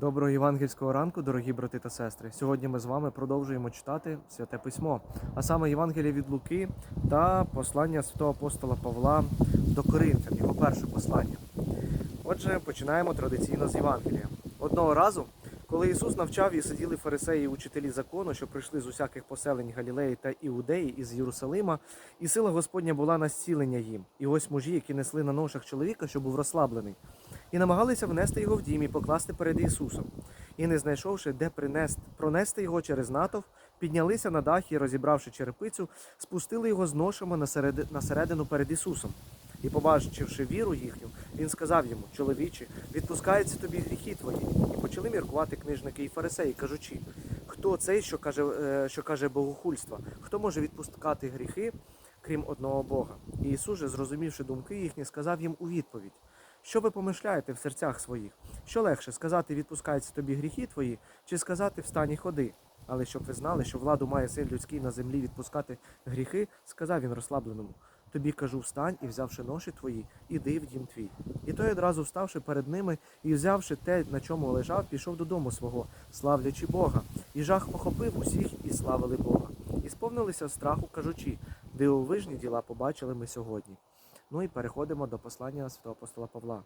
Доброго євангельського ранку, дорогі брати та сестри. Сьогодні ми з вами продовжуємо читати святе письмо, а саме Євангеліє від Луки та послання святого апостола Павла до Коринфян, його перше послання. Отже, починаємо традиційно з Євангелія. Одного разу, коли Ісус навчав і сиділи фарисеї і учителі закону, що прийшли з усяких поселень Галілеї та Іудеї із Єрусалима, і сила Господня була на зцілення їм. І ось мужі, які несли на ношах чоловіка, що був розслаблений, і намагалися внести його в дім і покласти перед Ісусом. І не знайшовши, де принести, пронести його через натовп, піднялися на дах і, розібравши черепицю, спустили його з ношами на, середину перед Ісусом. І, побачивши віру їхню, він сказав йому: Чоловіче, відпускаються тобі гріхи твої. І почали міркувати книжники і фарисеї, кажучи, хто цей, що каже, е, що каже богохульства, хто може відпускати гріхи, крім одного Бога? І Ісус, же, зрозумівши думки їхні, сказав їм у відповідь: Що ви помишляєте в серцях своїх? Що легше сказати, відпускаються тобі гріхи твої, чи сказати встань і ходи? Але щоб ви знали, що владу має син людський на землі відпускати гріхи, сказав він розслабленому. Тобі кажу, встань і взявши ноші твої, іди в дім твій. І той одразу вставши перед ними і взявши те, на чому лежав, пішов додому свого, славлячи Бога. І жах охопив усіх і славили Бога. І сповнилися страху, кажучи, дивовижні діла побачили ми сьогодні. Ну і переходимо до послання святого апостола Павла.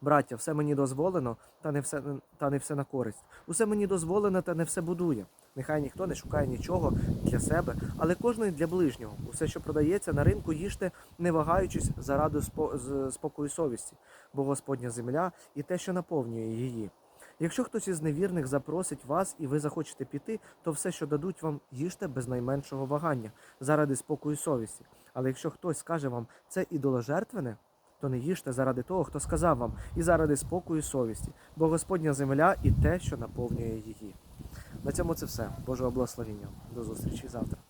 Браття, все мені дозволено, та не все та не все на користь. Усе мені дозволено, та не все будує. Нехай ніхто не шукає нічого для себе, але кожний для ближнього. Усе, що продається на ринку, їжте, не вагаючись заради спокою совісті, бо Господня земля і те, що наповнює її. Якщо хтось із невірних запросить вас і ви захочете піти, то все, що дадуть вам, їжте без найменшого вагання, заради спокою совісті. Але якщо хтось скаже вам це ідоложертвене, то не їжте заради того, хто сказав вам, і заради спокою совісті, бо Господня земля і те, що наповнює її. На цьому це все. Божого благословення. До зустрічі завтра.